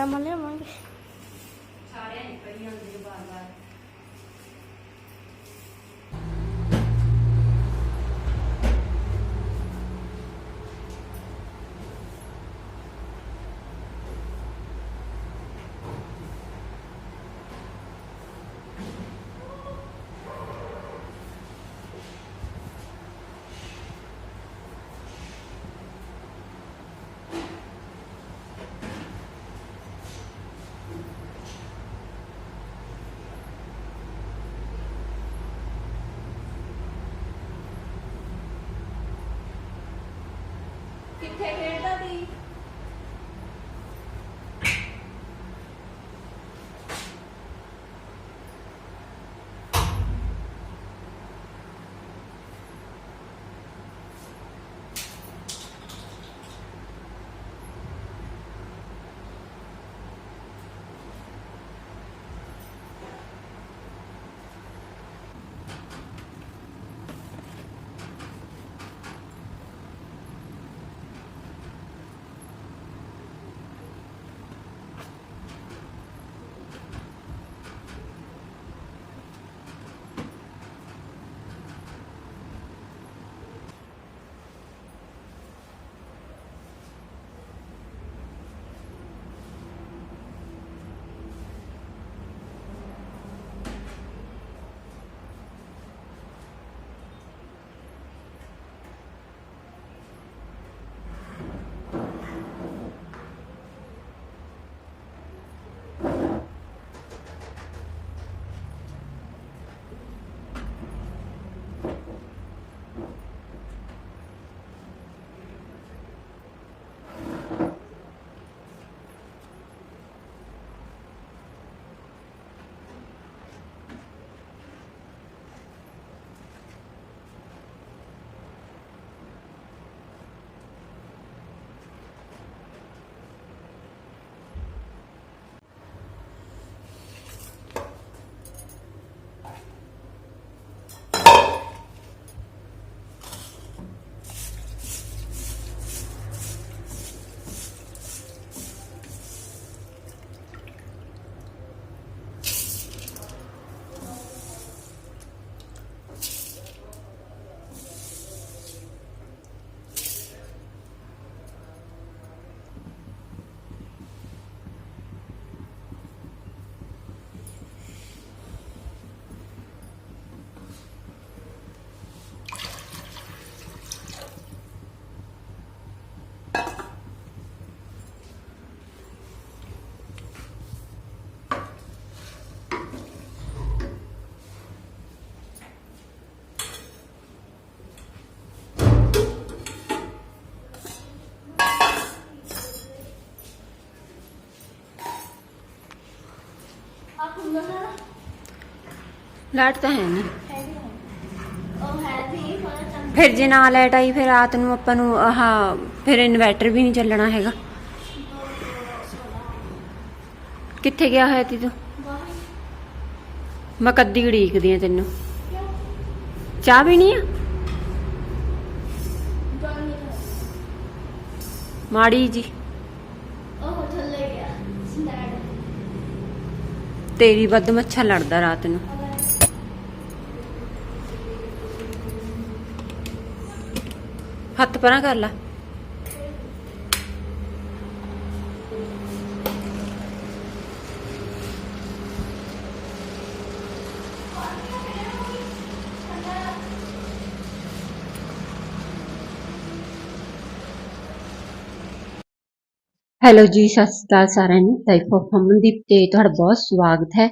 Salam alaikum. ਕਿੱਥੇ ਖੇਡਦਾ ਤੀ ਆ ਲਾਈਟ ਤਾਂ ਹੈ ਨਹੀਂ। ਫਿਰ ਜੇ ਨਾ ਲਾਈਟ ਆਈ, ਫਿਰ ਰਾਤ ਨੂੰ ਆਪਾਂ ਨੂੰ ਆਹ, ਫਿਰ ਇਨਵਰਟਰ ਵੀ ਨਹੀਂ ਚੱਲਣਾ ਹੈਗਾ। ਕਿੱਥੇ ਗਿਆ ਹੋਇਆ ਤੀ ਤੂੰ? ਮੈਂ ਕੱਦੀ ਉਡੀਕਦੀ ਆ ਤੈਨੂੰ। ਕਿਉਂ ਚਾਹ ਪੀਣੀ ਆ? ਮਾੜੀ ਜੀ। ਉਹ ਥੱਲੇ ਗਿਆ ਤੇਰੀ ਵੱਧ ਮੱਛਾ ਲੜਦਾ ਰਾਤ ਨੂੰ। ਹੱਥ ਪਰਾਂ ਕਰ ਲੈ। ਹੈਲੋ ਜੀ, ਸਤਿ ਸ਼੍ਰੀ ਅਕਾਲ ਸਾਰਿਆਂ ਨੂੰ। ਲਾਈਫ ਆਫ ਅਮਨਦੀਪ ਤੇ ਤੁਹਾਡਾ ਬਹੁਤ ਸਵਾਗਤ ਹੈ।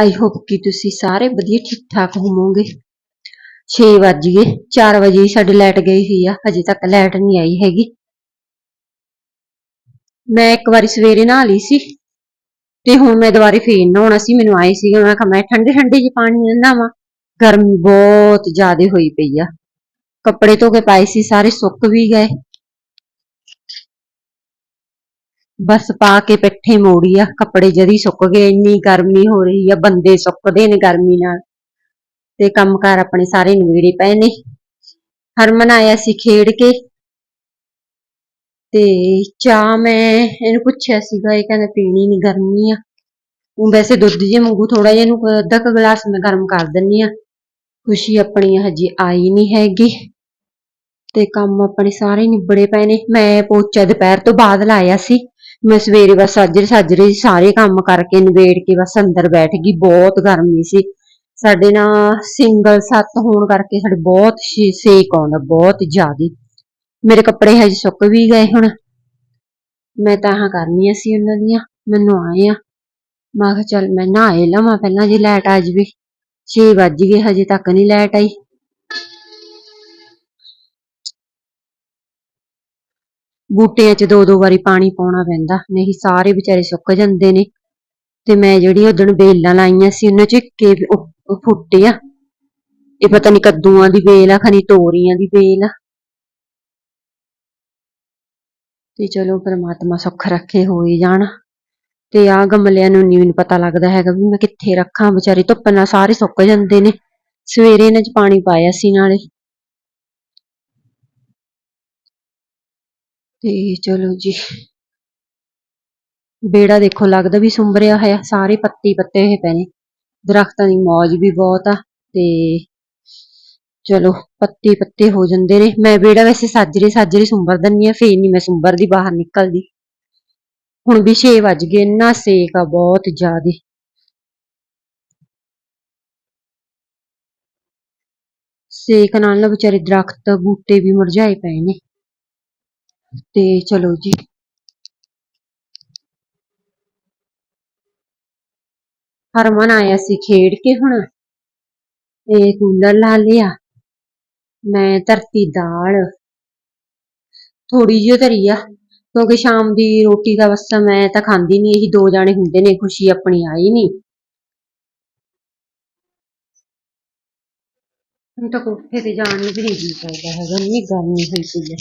ਆਈ ਹੋਪ ਕਿ ਤੁਸੀਂ ਸਾਰੇ ਵਧੀਆ ਠੀਕ ਠਾਕ ਹੋਵੋਗੇ। 6 ਵੱਜ ਗਏ 4 ਵਜੇ ਹੀ ਸਾਡੀ ਲਾਈਟ ਗਈ ਹੋਈ ਆ, ਹਜੇ ਤੱਕ ਲਾਈਟ ਨਹੀਂ ਆਈ ਹੈਗੀ। ਮੈਂ ਇੱਕ ਵਾਰੀ ਸਵੇਰੇ ਨਹਾ ਲਈ ਸੀ, ਤੇ ਹੁਣ ਮੈਂ ਦੁਬਾਰੇ ਫੇਰ ਨਹਾਉਣਾ ਸੀ, ਮੈਨੂੰ ਆਏ ਸੀ ਮੈਂ ਕਿਹਾ ਮੈਂ ਠੰਡੇ ਠੰਡੇ ਜਿਹੇ ਪਾਣੀ ਨਾਲ ਨਹਾਵਾਂ, ਗਰਮੀ ਬਹੁਤ ਜ਼ਿਆਦਾ ਹੋਈ ਪਈ ਆ। ਕੱਪੜੇ ਧੋ ਕੇ ਪਾਏ ਸੀ, ਸਾਰੇ ਸੁੱਕ ਵੀ ਗਏ। ਬਸ ਪਾ ਕੇ ਪਿੱਠੇ ਮੋੜੀ ਆ, ਕੱਪੜੇ ਜਦੀ ਸੁੱਕ ਗਏ, ਇੰਨੀ ਗਰਮੀ ਹੋ ਰਹੀ ਆ, ਬੰਦੇ ਸੁੱਕਦੇ ਨੇ ਗਰਮੀ ਨਾਲ। ਤੇ ਕੰਮਕਾਰ ਆਪਣੇ ਸਾਰੇ ਨਿਬੜੇ ਪਏ ਨੇ। ਹਰਮਨ ਆਇਆ ਸੀ ਖੇਡ ਕੇ ਤੇ ਚਾਹ ਮੈਂ ਇਹਨੂੰ ਪੁੱਛਿਆ ਸੀਗਾ, ਇਹ ਕਹਿੰਦਾ ਪੀਣੀ ਨਹੀਂ ਗਰਮੀ ਆ। ਉਹ ਵੈਸੇ ਦੁੱਧ ਜੇ ਮੰਗੂ ਥੋੜਾ ਜਿਹਾ ਇਹਨੂੰ ਅੱਧਾ ਕੁ ਗਲਾਸ ਮੈਂ ਗਰਮ ਕਰ ਦਿੰਨੀ ਆ। ਖੁਸ਼ੀ ਆਪਣੀ ਹਜੇ ਆਈ ਨਹੀਂ ਹੈਗੀ ਤੇ ਕੰਮ ਆਪਣੇ ਸਾਰੇ ਨਿਬੜੇ ਪਏ ਨੇ। ਮੈਂ ਪੋਚਾ ਦੁਪਹਿਰ ਤੋਂ ਬਾਅਦ ਲਾਇਆ ਸੀ। ਮੈਂ ਸਵੇਰੇ ਬਸ ਸਾਜਰੇ ਸਾਜਰੇ ਸਾਰੇ ਕੰਮ ਕਰਕੇ ਨਿਬੇੜ ਕੇ ਬਸ ਅੰਦਰ ਬੈਠ ਗਈ, ਬਹੁਤ ਗਰਮੀ ਸੀ। ਸਾਡੇ ਨਾ ਸਿੰਗਲ ਸੱਤ ਹੋਣ ਕਰਕੇ ਸਾਡੇ ਬਹੁਤ ਸੇਕ ਆਉਂਦਾ, ਬਹੁਤ ਜ਼ਿਆਦੀ। ਮੇਰੇ ਕੱਪੜੇ ਹਜੇ ਸੁੱਕ ਵੀ ਗਏ ਹੁਣ। ਮੈਂ ਤਾਂ ਕਰਨੀਆਂ ਸੀ ਉਹਨਾਂ ਦੀਆਂ, ਮੈਨੂੰ ਆਏ ਆ। ਮੈਂ ਕਿਹਾ ਚੱਲ ਮੈਂ ਨਹਾਏ ਲਵਾਂ ਪਹਿਲਾਂ ਜੇ ਲਾਈਟ ਆ ਜਵੇ। 6 ਵੱਜ ਗਏ, ਹਜੇ ਤੱਕ ਨਹੀਂ ਲਾਈਟ ਆਈ। ਬੂਟਿਆਂ 'ਚ ਦੋ ਦੋ ਵਾਰੀ ਪਾਣੀ ਪਾਉਣਾ ਪੈਂਦਾ, ਨਹੀਂ ਸਾਰੇ ਵਿਚਾਰੇ ਸੁੱਕ ਜਾਂਦੇ ਨੇ। ਤੇ ਮੈਂ ਜਿਹੜੀ ਉਦਣ ਬੇਲਾਂ ਲਾਈਆਂ ਸੀ, ਉਹਨਾਂ 'ਚ ਇੱਕੇ ਉਹ- ਉਹ ਫੁੱਟੇ ਆ। ਇਹ ਪਤਾ ਨਹੀਂ ਕੱਦੂਆਂ ਦੀ ਬੇਲ ਆ ਖਨੀ ਤੋਰੀਆਂ ਦੀ ਬੇਲ ਆ। ਤੇ ਚਲੋ ਪ੍ਰਮਾਤਮਾ ਸੁੱਖ ਰੱਖੇ, ਹੋਏ ਜਾਣ। ਤੇ ਆ ਗਮਲਿਆਂ ਨੂੰ ਨਹੀਂ ਪਤਾ ਲੱਗਦਾ ਹੈਗਾ ਵੀ ਮੈਂ ਕਿੱਥੇ ਰੱਖਾਂ। ਵਿਚਾਰੇ ਧੁੱਪ ਨਾਲ ਸਾਰੇ ਸੁੱਕ ਜਾਂਦੇ ਨੇ। ਸਵੇਰੇ ਇਹਨਾਂ 'ਚ ਪਾਣੀ ਪਾਇਆ ਸੀ ਨਾਲੇ। ਤੇ ਚਲੋ ਜੀ। ਬੇੜਾ ਦੇਖੋ ਲੱਗਦਾ ਵੀ ਸੁੰਬਰਿਆ ਹੋਇਆ, ਸਾਰੇ ਪੱਤੇ ਪੱਤੇ ਹੋਏ ਪਏ ਨੇ। ਦਰਖਤਾਂ ਦੀ ਮੌਜ ਵੀ ਬਹੁਤ ਆ, ਤੇ ਚਲੋ, ਪੱਤੇ ਪੱਤੇ ਹੋ ਜਾਂਦੇ ਨੇ। ਮੈਂ ਬੇੜਾ ਵੈਸੇ ਸਾਜਰੇ ਸਾਜਰੇ ਸੁੰਬਰ ਦਿੰਨੀ ਆ, ਫੇਰ ਨਹੀਂ ਮੈਂ ਸੁੰਬਰ ਦੀ ਬਾਹਰ ਨਿਕਲਦੀ। ਹੁਣ ਵੀ 6 ਵੱਜ ਗਏ, ਇੰਨਾ ਸੇਕ ਆ ਬਹੁਤ ਜ਼ਿਆਦੇ। ਸੇਕ ਨਾਲ ਨਾ ਵਿਚਾਰੇ ਦਰਖਤ ਬੂਟੇ ਵੀ ਮੁਰਝਾਏ ਪਏ ਨੇ। ਤੇ ਚਲੋ ਜੀ। ਹਰਮਨ ਆਇਆ ਸੀ ਖੇਡ ਕੇ ਹੁਣ ਇਹ ਕੂਲਰ ਲਾ ਲਿਆ। ਮੈਂ ਧਰਤੀ ਦਾਲ। ਥੋੜੀ ਜਿਹੀ ਧਰੀ ਆ, ਕਿਉਂਕਿ ਸ਼ਾਮ ਦੀ ਰੋਟੀ ਦਾ ਬਸ ਮੈਂ ਤਾਂ ਖਾਂਦੀ ਨਹੀਂ ਇਹੀ ਦੋ ਜਾਣੇ ਹੁੰਦੇ ਨੇ, ਖੁਸ਼ੀ ਆਪਣੀ ਆਈ ਨਹੀਂ ਹੁਣ ਤਾਂ ਕੋਠੇ ਤੇ ਜਾਣ ਨੂੰ ਵੀ ਨਹੀਂ ਜੀ ਕਰਦਾ ਹੈਗਾ, ਇੰਨੀ ਗਰਮੀ ਹੋਈ ਪਈ ਹੈ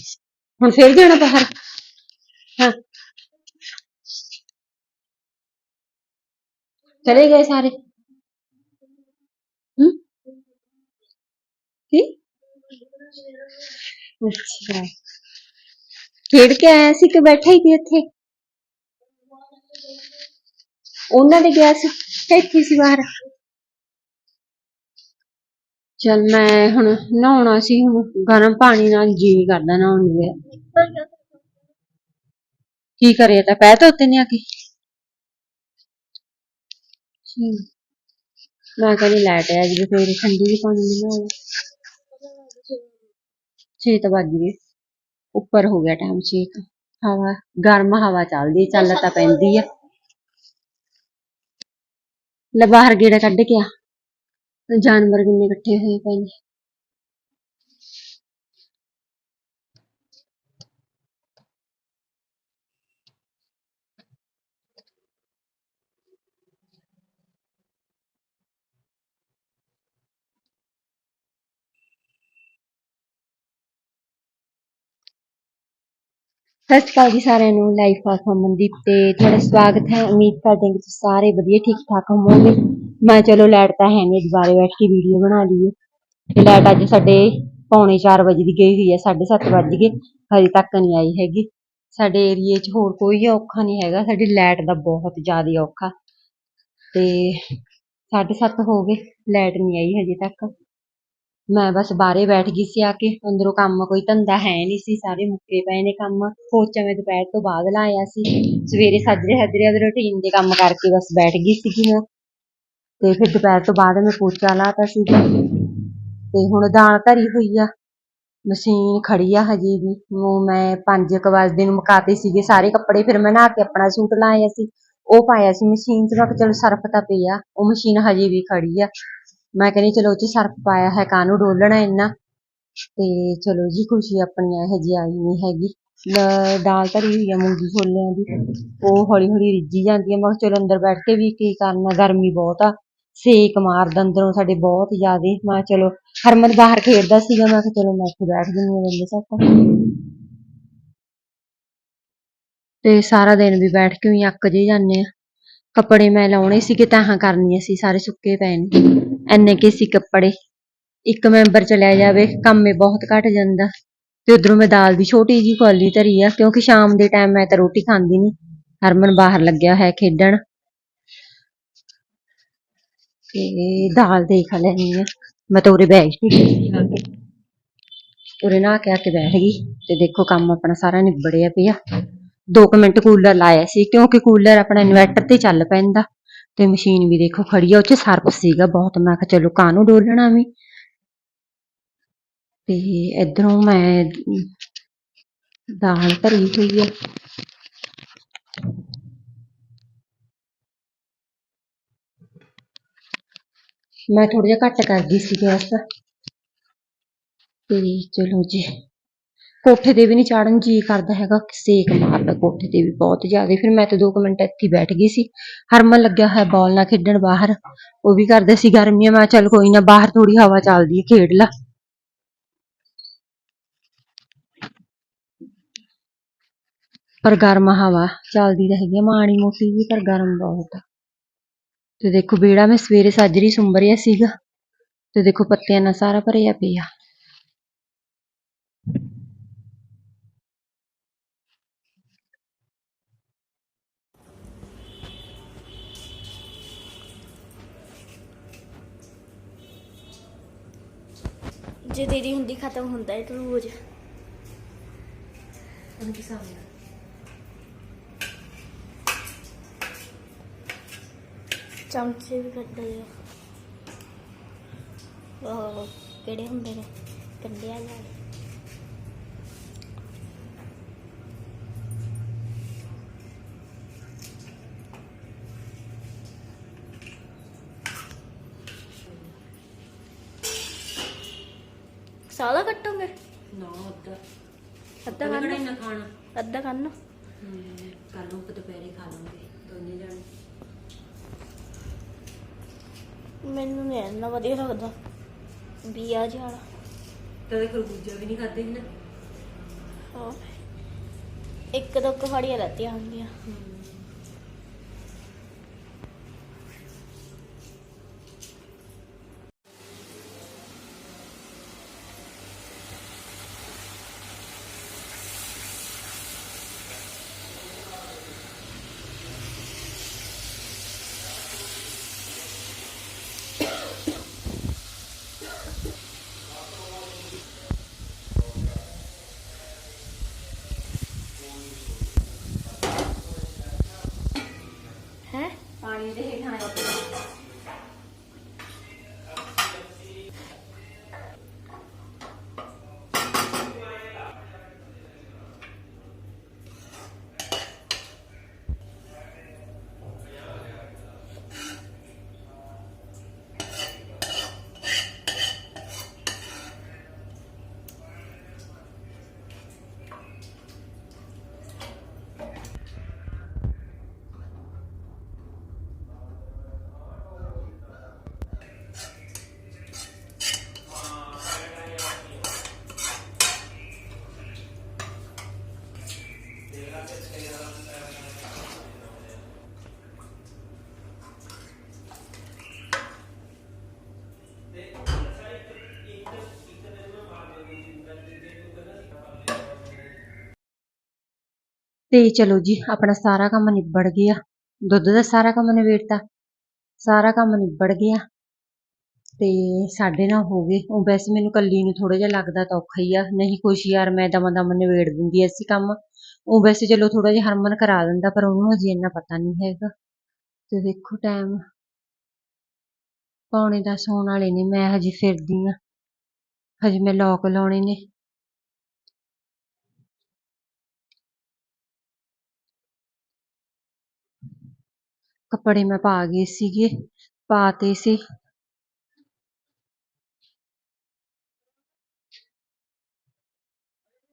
ਹੁਣ ਫੇਰ ਜਾਣਾ ਬਾਹਰ ਹਾਂ ਚਲੇ ਗਏ ਸਾਰੇ ਹੂੰ ਕੀ ਅੱਛਾ ਖੇਡ ਕੇ ਆਇਆ ਸੀ ਕਿ ਬੈਠਾ ਹੀ ਸੀ ਇੱਥੇ ਉਹਨਾਂ ਦੇ ਗਿਆ ਸੀ ਕਿ ਇੱਥੇ ਸੀ ਬਾਹਰ ਚਲ ਮੈਂ ਹੁਣ ਨਹਾਉਣਾ ਸੀ ਹੁਣ ਗਰਮ ਪਾਣੀ ਨਾਲ ਜੀ ਨੀ ਕਰਦਾ ਨਹਾਉਣ ਨੂੰ ਮੇਰਾ। ਕੀ ਕਰਿਆ ਤਾਂ ਪੈ ਤਾਂ ਉੱਤੇ ਨੇ ਆ ਕੇ ਹਮ। ਮੈਂ ਕਹਿੰਦੀ ਲੈਟ ਆ ਜੀ ਫੇਰ ਠੰਡੀ ਵੀ ਪਾਣੀ ਨਹੀਂ ਨਹਾਉਣਾ ਛੇ ਤਾਂ ਵੱਜ ਗਏ ਉੱਪਰ ਹੋ ਗਿਆ ਟਾਈਮ ਛੇ ਹਵਾ, ਗਰਮ ਹਵਾ ਚੱਲਦੀ ਚੱਲ ਤਾਂ ਪੈਂਦੀ ਆ। ਲੈ ਬਾਹਰ ਗੇੜਾ ਕੱਢ ਕੇ ਆ। ਜਾਨਵਰ ਕਿੰਨੇ ਇਕੱਠੇ ਹੋਏ ਪਏ ਨੇ। ਸਤਿ ਸ਼੍ਰੀ ਅਕਾਲ ਜੀ ਸਾਰਿਆਂ ਨੂੰ ਲਾਈਫ ਆਫ ਅਮਨਦੀਪ ਤੇ ਤੁਹਾਡਾ ਸਵਾਗਤ ਹੈ। ਉਮੀਦ ਕਰਦੇ ਹਾਂ ਕਿ ਤੁਸੀਂ ਸਾਰੇ ਵਧੀਆ ਠੀਕ ਠਾਕ ਹੋਵੋਗੇ। ਮੈਂ ਚਲੋ ਲਾਈਟ ਤਾਂ ਹੈ ਨਹੀਂ ਦੁਬਾਰੇ ਬੈਠ ਕੇ ਵੀਡੀਓ ਬਣਾ ਲਈਏ। ਤੇ ਲਾਈਟ ਅੱਜ ਸਾਡੇ ਪੌਣੇ 4 ਵਜੇ ਦੀ ਗਈ ਹੋਈ ਹੈ 7:30 ਵੱਜ ਗਏ। ਹਜੇ ਤੱਕ ਨਹੀਂ ਆਈ ਹੈਗੀ। ਸਾਡੇ ਏਰੀਏ 'ਚ ਹੋਰ ਕੋਈ ਔਖਾ ਨਹੀਂ ਹੈਗਾ, ਸਾਡੀ ਲਾਈਟ ਦਾ ਬਹੁਤ ਜ਼ਿਆਦਾ ਔਖਾ। ਤੇ 7:30 ਹੋ ਗਏ, ਲਾਈਟ ਨਹੀਂ ਆਈ ਹਜੇ ਤੱਕ। ਮੈਂ ਬਸ ਬਾਹਰੇ ਬੈਠ ਗਈ ਸੀ ਆ ਕੇ, ਅੰਦਰੋਂ ਕੰਮ ਕੋਈ ਧੰਦਾ ਹੈ ਨਹੀਂ ਸੀ, ਸਾਰੇ ਮੁੱਕੇ ਪਏ ਨੇ ਕੰਮ। ਪੋਚਾ ਮੈਂ ਦੁਪਹਿਰ ਤੋਂ ਬਾਅਦ ਲਾਇਆ ਸੀ। ਸਵੇਰੇ ਸਾਜਰੇ ਸਾਜਰੇ ਉਹਦੇ ਰੁਟੀਨ ਦੇ ਕੰਮ ਕਰਕੇ ਬਸ ਬੈਠ ਗਈ ਸੀਗੀ ਮੈਂ। ਤੇ ਫਿਰ ਦੁਪਹਿਰ ਤੋਂ ਬਾਅਦ ਮੈਂ ਪੋਚਾ ਲਾਤਾ ਸੀ ਤੇ ਹੁਣ ਦਾਲ ਧਰੀ ਹੋਈ ਆ। ਮਸ਼ੀਨ ਖੜੀ ਆ ਹਜੇ ਵੀ। ਉਹ ਮੈਂ 5 ਕੁ ਵਜੇ ਨੂੰ ਮੁਕਾਤੇ ਸੀਗੇ ਸਾਰੇ ਕੱਪੜੇ, ਫਿਰ ਮੈਂ ਨਹਾ ਕੇ ਆਪਣਾ ਸੂਟ ਲਾਇਆ ਸੀ। ਉਹ ਪਾਇਆ ਸੀ ਮਸ਼ੀਨ 'ਚ, ਮੈਂ ਕਿਹਾ ਚਲੋ ਸਰਫ ਤਾਂ ਪਿਆ। ਉਹ ਮਸ਼ੀਨ ਹਜੇ ਵੀ ਖੜੀ ਆ। ਮੈਂ ਕਹਿੰਦੀ ਚਲੋ ਉਹ 'ਚ ਸਰਫ ਪਾਇਆ ਹੈ, ਕਾਹਨੂੰ ਡੋਲਣਾ ਇੰਨਾ? ਤੇ ਚਲੋ ਜੀ ਖੁਸ਼ੀ ਆਪਣੀ ਇਹੋ ਜਿਹੀ ਆਈ ਨਹੀਂ ਹੈਗੀ। ਲ- ਦਾਲ ਧਰੀ ਹੋਈ ਆ ਮੂੰਗੀ ਛੋਲਿਆਂ ਦੀ। ਉਹ ਹੌਲੀ ਹੌਲੀ ਰਿੱਝੀ ਜਾਂਦੀ ਆ। ਮੈਂ ਕਿਹਾ ਚਲੋ ਅੰਦਰ ਬੈਠ ਕੇ ਵੀ ਕੀ ਕਰਨਾ, ਗਰਮੀ ਬਹੁਤ ਆ। ਸੇਕ ਮਾਰਦਾ ਅੰਦਰੋਂ ਸਾਡੇ ਬਹੁਤ ਜ਼ਿਆਦੇ। ਮੈਂ ਕਿਹਾ ਚਲੋ, ਹਰਮਨ ਬਾਹਰ ਖੇਡਦਾ ਸੀਗਾ। ਮੈਂ ਕਿਹਾ ਚਲੋ ਮੈਂ ਇੱਥੇ ਬੈਠ ਜੰਨੀ ਆ ਬੰਦੇ ਸਭ ਤੇ ਸਾਰਾ ਦਿਨ ਵੀ ਬੈਠ ਕੇ ਹੀ ਅੱਕ ਜੇ ਜਾਂਦੇ ਆ। ਕੱਪੜੇ ਮੈਂ ਲਾਉਣੇ ਸੀਗੇ, ਤਹਾਂ ਕਰਨੀਆਂ ਸੀ, ਸਾਰੇ ਸੁੱਕੇ ਪਏ ਨੇ। ਐਨੇ ਕੇ ਸੀ ਕੱਪੜੇ? ਇੱਕ ਮੈਂਬਰ ਚਲਿਆ ਜਾਵੇ, ਕੰਮ ਬਹੁਤ ਘਟ ਜਾਂਦਾ। ਤੇ ਉਧਰੋਂ ਮੈਂ ਦਾਲ ਦੀ ਛੋਟੀ ਜੀ ਕੌਲੀ ਧਰੀ ਆ, ਕਿਉਂਕਿ ਸ਼ਾਮ ਦੇ ਟਾਈਮ ਮੈਂ ਤਾਂ ਰੋਟੀ ਖਾਂਦੀ ਨਹੀਂ ਹਰਮਨ ਬਾਹਰ ਲੱਗਿਆ ਹੈ ਖੇਡਣ। ਤੇ ਦਾਲ ਦੇਖ ਲੈਣੀ ਆ। ਮੈਂ ਤਾਂ ਉਰੇ ਬੈਠ ਗਈ। ਆ ਕੇ ਉਰੇ ਨਾ ਕੇ ਆ ਕੇ ਬੈਠ ਗਈ। ਤੇ ਦੇਖੋ ਕੰਮ ਆਪਣਾ ਸਾਰਾ ਨਿਬੜਿਆ ਪਿਆ। 2 ਮਿੰਟ ਕੂਲਰ ਲਾਇਆ ਸੀ ਕਿਉਂਕਿ ਕੂਲਰ ਆਪਣਾ ਇਨਵਰਟਰ ਤੇ ਚੱਲ ਪੈਂਦਾ ਤੇ ਮਸ਼ੀਨ ਵੀ ਦੇਖੋ ਖੜੀ ਆ ਉਹ ਚ ਸਰਪ ਸੀਗਾ ਬਹੁਤ। ਮੈਂ ਕਿਹਾ ਚਲੋ ਕਾਹਨੂੰ ਡੋਲਣਾ ਵੀ? ਤੇ ਇਧਰੋਂ ਮੈਂ ਦਾਲ ਧਰੀ ਹੋਈ ਆ। ਮੈਂ ਥੋੜਾ ਜਿਹਾ ਘੱਟ ਕਰ ਗਈ ਸੀ ਗੈਸ। ਤੇ ਚਲੋ ਜੀ। ਕੋਠੇ ਤੇ ਵੀ ਨਹੀਂ ਚੜਨ ਜੀ ਕਰਦਾ ਹੈਗਾ ਸੇਕ ਮਾਰਦਾ ਕੋਠੇ ਤੇ ਵੀ ਬਹੁਤ ਜ਼ਿਆਦਾ। ਫਿਰ ਮੈਂ ਤਾਂ 2 ਮਿੰਟ ਇੱਥੇ ਬੈਠ ਗਈ ਸੀ। ਹਰਮਨ ਲੱਗਿਆ ਹੋਇਆ ਬਾਲ ਨਾਲ ਖੇਡਣ ਬਾਹਰ। ਉਹ ਵੀ ਕਰਦਾ ਸੀ ਗਰਮੀਆਂ। ਮੈਂ ਕਿਹਾ ਚੱਲ ਕੋਈ ਨਾ, ਬਾਹਰ ਥੋੜੀ ਹਵਾ ਚੱਲਦੀ ਹੈ, ਖੇਡ ਲਾ। ਪਰ ਗਰਮ ਹਵਾ ਚੱਲਦੀ ਤਾਂ ਹੈਗੀ ਆ, ਮਾੜੀ ਮੋਟੀ ਵੀ, ਪਰ ਗਰਮ ਬਹੁਤ ਆ। ਤੇ ਦੇਖੋ ਬੇੜਾ ਮੈਂ ਸਵੇਰੇ ਸਾਜਰੀ ਸੁੰਬਰਿਆ ਸੀਗਾ। ਤੇ ਦੇਖੋ, ਪੱਤਿਆਂ ਨਾਲ ਸਾਰਾ ਭਰਿਆ ਪਿਆ। ਜੇ ਤੇਰੀ ਹੁੰਦੀ ਖਤਮ ਹੁੰਦਾ ਹੈ ਤਰਬੂਜ ਚਮਚੇ ਵੀ ਕੱਢਦੇ ਆ ਉਹ ਕਿਹੜੇ ਹੁੰਦੇ ਨੇ? ਕੰਡਿਆਂ ਨਾਲ ਸਾਲਾ ਕੱਟੋਗੇ ਨਾ ਅੱਧਾ ਅੱਧਾ ਕਰਨਾ ਨਾ ਖਾਣਾ ਅੱਧਾ ਕਰਨਾ ਕੱਲ ਨੂੰ ਦੁਪਹਿਰੇ ਖਾ ਲਾਂਗੇ ਦੋਨੇ ਜਾਣੇ ਮੈਨੂੰ ਨਹੀਂ ਇੰਨਾ ਵਧੀਆ ਲੱਗਦਾ ਬੀਆ ਜਿਹਾ ਕਦੇ ਖਰਬੂਜਾ ਵੀ ਨਹੀਂ ਖਾਦੇ ਨਾ ਹਾਂ ਇੱਕ ਦੋ ਕਹਾੜੀਆਂ ਰਹਤੀਆਂ ਹੁੰਦੀਆਂ ਹੈ ਪਾਣੀ ਦੇ ਹੇਠਾਂ ਤੇ ਚਲੋ ਜੀ, ਆਪਣਾ ਸਾਰਾ ਕੰਮ ਨਿਬੜ ਗਿਆ। ਦੁੱਧ ਦਾ ਸਾਰਾ ਕੰਮ ਨਿਬੇੜਤਾ। ਸਾਰਾ ਕੰਮ ਨਿਬੜ ਗਿਆ। ਤੇ ਸਾਡੇ ਨਾਲ ਹੋ ਗਏ। ਉਹ ਵੈਸੇ ਮੈਨੂੰ ਕੱਲੀ ਨੂੰ ਥੋੜਾ ਜਿਹਾ ਲੱਗਦਾ ਤਾਂ ਔਖਾ ਹੀ ਆ। ਨਹੀਂ ਕੁਛ ਯਾਰ, ਮੈਂ ਦਮਾ ਦਮ ਨਿਬੇੜ ਦਿੰਦੀ ਐਸੀ ਕੰਮ। ਉਹ ਵੈਸੇ ਚਲੋ ਥੋੜਾ ਜਿਹਾ ਹਰਮਨ ਕਰਾ ਦਿੰਦਾ, ਪਰ ਉਹਨੂੰ ਹਜੇ ਇੰਨਾ ਪਤਾ ਨਹੀਂ ਹੈਗਾ। ਤੇ ਦੇਖੋ ਟਾਈਮ ਪੌਣੇ ਦਸ ਹੋਣ ਵਾਲੇ ਨੇ, ਮੈਂ ਹਜੇ ਫਿਰਦੀ ਆ ਹਜੇ ਮੈਂ ਲੋਕ ਲਾਉਣੇ ਨੇ। ਕੱਪੜੇ ਮੈਂ ਪਾ ਗਏ ਸੀਗੇ ਪਾਤੇ ਸੀ।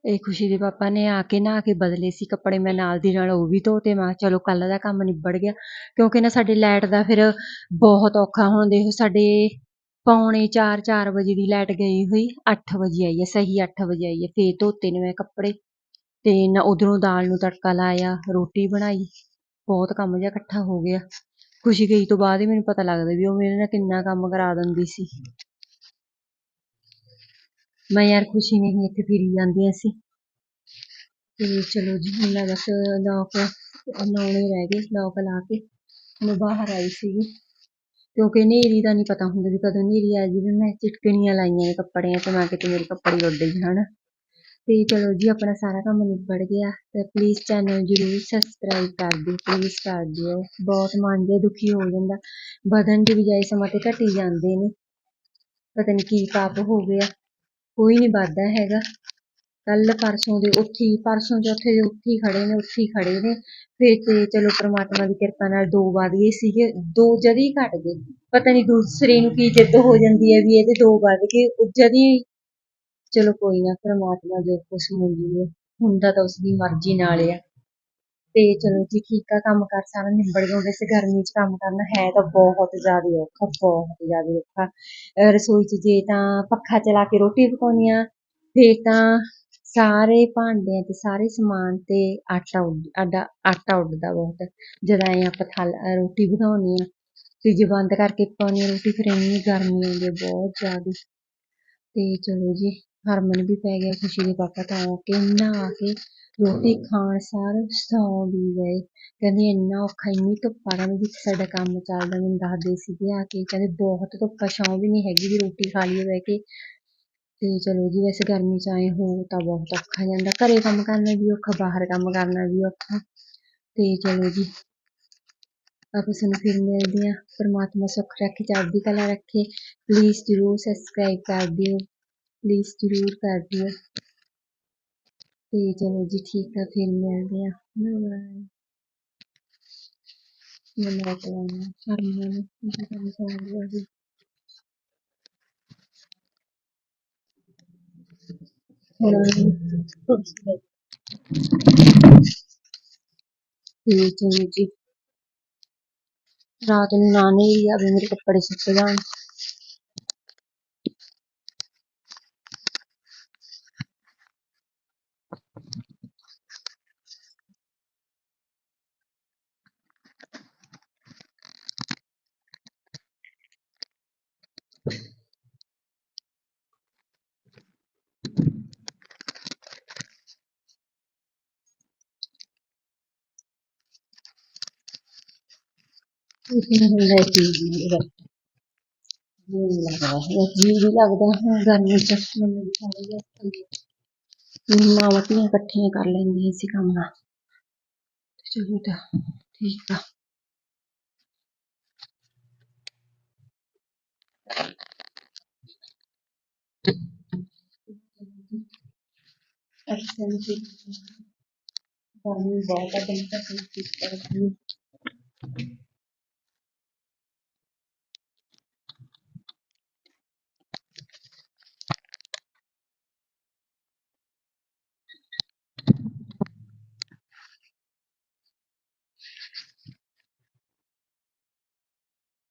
ਇਹ ਖੁਸ਼ੀ ਦੇ ਪਾਪਾ ਨੇ ਆ ਕੇ ਨਹਾ ਕੇ ਬਦਲੇ ਸੀ ਕੱਪੜੇ ਮੈਂ ਨਾਲ ਦੀ ਨਾਲ ਉਹ ਵੀ ਧੋਤੇ, ਮੈਂ ਕਿਹਾ ਚਲੋ ਕੱਲ ਦਾ ਕੰਮ ਨਿਬੜ ਗਿਆ। ਕਿਉਂਕਿ ਨਾ ਸਾਡੇ ਲਾਈਟ ਦਾ ਫਿਰ ਬਹੁਤ ਔਖਾ ਹੁਣ ਦੇਖੋ ਸਾਡੇ ਪੌਣੇ 4 4 ਵਜੇ ਦੀ ਲਾਈਟ ਗਈ ਹੋਈ 8 ਵਜੇ ਆਈ ਹੈ, ਸਹੀ 8 ਵਜੇ ਆਈ ਹੈ, ਫੇਰ ਧੋਤੇ ਨੇ ਮੈਂ ਕੱਪੜੇ। ਤੇ ਨਾ ਉਧਰੋਂ ਦਾਲ ਨੂੰ ਤੜਕਾ ਲਾਇਆ, ਰੋਟੀ ਬਣਾਈ। ਬਹੁਤ ਕੰਮ ਜਿਹਾ ਇਕੱਠਾ ਹੋ ਗਿਆ। ਖੁਸ਼ੀ ਗਈ ਤੋਂ ਬਾਅਦ ਹੀ ਮੈਨੂੰ ਪਤਾ ਲੱਗਦਾ ਵੀ ਉਹ ਮੇਰੇ ਨਾਲ ਕਿੰਨਾ ਕੰਮ ਕਰਾ ਦਿੰਦੀ ਸੀ। ਮੈਂ ਯਾਰ ਖੁਸ਼ੀ ਨਹੀਂ ਇੱਥੇ ਫਿਰੀ ਜਾਂਦੀਆਂ ਸੀ। ਤੇ ਚਲੋ ਜੀ, ਹੁਣ ਮੈਂ ਬਸ ਲੋਕ ਲਾਉਣੇ ਰਹਿ ਗਏ ਲੋਕ ਲਾ ਕੇ ਮੈਂ ਬਾਹਰ ਆਈ ਸੀਗੀ। ਕਿਉਂਕਿ ਹਨੇਰੀ ਦਾ ਨਹੀਂ ਪਤਾ ਹੁੰਦਾ ਵੀ ਕਦੋਂ ਹਨੇਰੀ ਆ ਜਾਵੇ, ਮੈਂ ਚਿਟਕਣੀਆਂ ਲਾਈਆਂ ਨੇ ਕੱਪੜਿਆਂ ਤੇ ਮੈਂ ਕਿਤੇ ਮੇਰੇ ਕੱਪੜੇ ਉੱਡ ਜਾਣ ਤੇ ਚਲੋ ਜੀ, ਆਪਣਾ ਸਾਰਾ ਕੰਮ ਨਿਬੜ ਗਿਆ ਤੇ ਪਲੀਜ਼ ਚੈਨਲ ਜਰੂਰ ਸਬਸਕ੍ਰਾਈਬ ਕਰ ਦਿਓ ਪਲੀਜ਼ ਕਰ ਦਿਓ। ਬਹੁਤ ਮਨ ਜਿਹਾ ਦੁਖੀ ਹੋ ਜਾਂਦਾ। ਵਧਣ ਦੀ ਬਜਾਏ ਸਮਾਂ ਤੇ ਘਟੀ ਜਾਂਦੇ ਨੇ। ਪਤਾ ਨਹੀਂ ਕੀ ਪਾਪ ਹੋ ਗਿਆ। ਕੋਈ ਨਹੀਂ ਵੱਧਦਾ ਹੈਗਾ। ਕੱਲ ਪਰਸੋਂ ਦੇ ਉੱਥੇ ਹੀ, ਪਰਸੋਂ ਚੌਥੇ ਦੇ ਉੱਥੇ ਹੀ ਖੜੇ ਨੇ, ਉੱਥੇ ਹੀ ਖੜੇ ਨੇ। ਫਿਰ ਤੇ ਚਲੋ ਪ੍ਰਮਾਤਮਾ ਦੀ ਕਿਰਪਾ ਨਾਲ ਦੋ ਵੱਧ ਗਏ ਸੀਗੇ, ਦੋ ਜਦੀ ਘਟ ਗਏ। ਪਤਾ ਨਹੀਂ ਦੂਸਰੇ ਨੂੰ ਕੀ ਜਿੱਦ ਹੋ ਜਾਂਦੀ ਹੈ ਵੀ ਇਹਦੇ ਦੋ ਵੱਧ ਗਏ, ਉਹ ਜਦੀ ਚਲੋ ਕੋਈ ਨਾ, ਪਰਮਾਤਮਾ ਜੋ ਕੁਛ ਮੰਗੀ ਹੁੰਦਾ ਤਾਂ ਉਸਦੀ ਮਰਜ਼ੀ ਨਾਲ ਆ। ਤੇ ਚਲੋ ਜੀ, ਠੀਕ ਆ, ਕੰਮ ਕਰ ਸਾਰਾ ਨਿਬੜ ਗਿਆ, ਵੈਸੇ ਗਰਮੀ 'ਚ ਕੰਮ ਕਰਨਾ ਹੈ ਤਾਂ ਬਹੁਤ ਜ਼ਿਆਦਾ ਔਖਾ, ਬਹੁਤ ਜ਼ਿਆਦਾ ਔਖਾ। ਰਸੋਈ 'ਚ ਜੇ ਤਾਂ ਪੱਖਾ ਚਲਾ ਕੇ ਰੋਟੀ ਪਕਾਉਣੀ ਆ ਫੇਰ ਤਾਂ ਸਾਰੇ ਭਾਂਡਿਆਂ ਤੇ, ਸਾਰੇ ਸਮਾਨ ਤੇ ਆਟਾ ਉੱਡ ਆਡਾ ਆਟਾ ਉੱਡਦਾ ਬਹੁਤ। ਜਦ ਐਂ ਆਪਾਂ ਥਲ ਰੋਟੀ ਬਣਾਉਣੀ ਆ ਤੇ ਜੇ ਬੰਦ ਕਰਕੇ ਪਕਾਉਣੀ ਆ ਰੋਟੀ, ਫਿਰ ਇੰਨੀ ਗਰਮੀ ਆਉਂਦੀ ਆ, ਬਹੁਤ ਜ਼ਿਆਦਾ। ਤੇ ਚਲੋ ਜੀ ਹਰਮਨ ਵੀ ਪੈ ਗਿਆ ਖੁਸ਼ੀ ਦੇ ਪਾਪਾ ਤਾਂ ਆ ਕੇ ਨਹਾ ਕੇ ਰੋਟੀ ਖਾਣ ਸਾਰ ਸੌਂ ਵੀ ਗਏ। ਕਹਿੰਦੇ ਇੰਨਾ ਔਖਾ ਇੰਨੀ ਧੁੱਪ ਆ ਕਹਿੰਦੇ ਜਿੱਥੇ ਸਾਡਾ ਕੰਮ ਚੱਲਦਾ ਮੈਨੂੰ ਦੱਸਦੇ ਸੀਗੇ ਆ ਕੇ। ਕਹਿੰਦੇ ਬਹੁਤ ਧੁੱਪ ਆ ਛਾਂ ਵੀ ਨਹੀਂ ਹੈਗੀ ਵੀ ਰੋਟੀ ਖਾ ਲਈਏ ਬਹਿ ਕੇ। ਤੇ ਚਲੋ ਜੀ ਵੈਸੇ ਗਰਮੀ ਚ ਆਏ ਹੋ ਤਾਂ ਬਹੁਤ ਔਖਾ ਜਾਂਦਾ। ਘਰੇ ਕੰਮ ਕਰਨਾ ਵੀ ਔਖਾ ਬਾਹਰ ਕੰਮ ਕਰਨਾ ਵੀ ਔਖਾ। ਤੇ ਚਲੋ ਜੀ ਆਪਾਂ ਸਾਨੂੰ ਫਿਰ ਮਿਲਦੇ ਹਾਂ। ਪਰਮਾਤਮਾ ਸੁੱਖ ਰੱਖੇ ਚੜ੍ਹਦੀ ਕਲਾ ਰੱਖੇ। ਪਲੀਜ਼ ਜਰੂਰ ਸਬਸਕ੍ਰਾਈਬ ਕਰ ਦਿਓ। ਪਲੀਜ਼ ਜਰੂਰ ਕਰ ਦਿਓ ਤੇ ਚਲੋ ਜੀ, ਠੀਕ ਆ, ਫਿਰ ਮਿਲਦੇ ਹਾਂ ਬਾਏ ਮੈਂ ਲੈ ਕੇ ਆਉਣਾ ਹਰਮਨ ਨੂੰ ਮੈਂ ਕੰਮ ਸੌਂ ਗਿਆ। ਤੇ ਚਲੋ ਜੀ। ਰਾਤ ਨੂੰ ਨਾ ਨਹੀਂ ਆਵੇ ਮੇਰੇ ਕੱਪੜੇ ਸੁੱਕ ਜਾਣ ਇਸ ਨੂੰ ਹੁੰਦਾ ਹੈ ਕਿ ਮੇਰਾ ਜੀ ਨੀ ਲੱਗਦਾ ਹੈ ਜੀ ਵੀ ਲੱਗਦਾ ਹੈ ਗਰਮੀ ਚ ਮੈਨੂੰ ਵੀ ਥੋੜਾ ਜਿਹਾ ਔਖਾ ਹੀ ਹੈ ਮਾਵਾਂ ਧੀਆਂ ਇਕੱਠੀਆਂ ਕਰ ਲੈਂਦੀਆਂ ਸੀ ਕੰਮ ਚਲੋ ਤਾਂ ਠੀਕ ਆ ਅੱਛਾ ਜੀ ਗਰਮੀ ਬਹੁਤ ਆ ਦਿਨ ਤੱਕ ਨਹੀਂ ਠੀਕ ਕਰਦੀ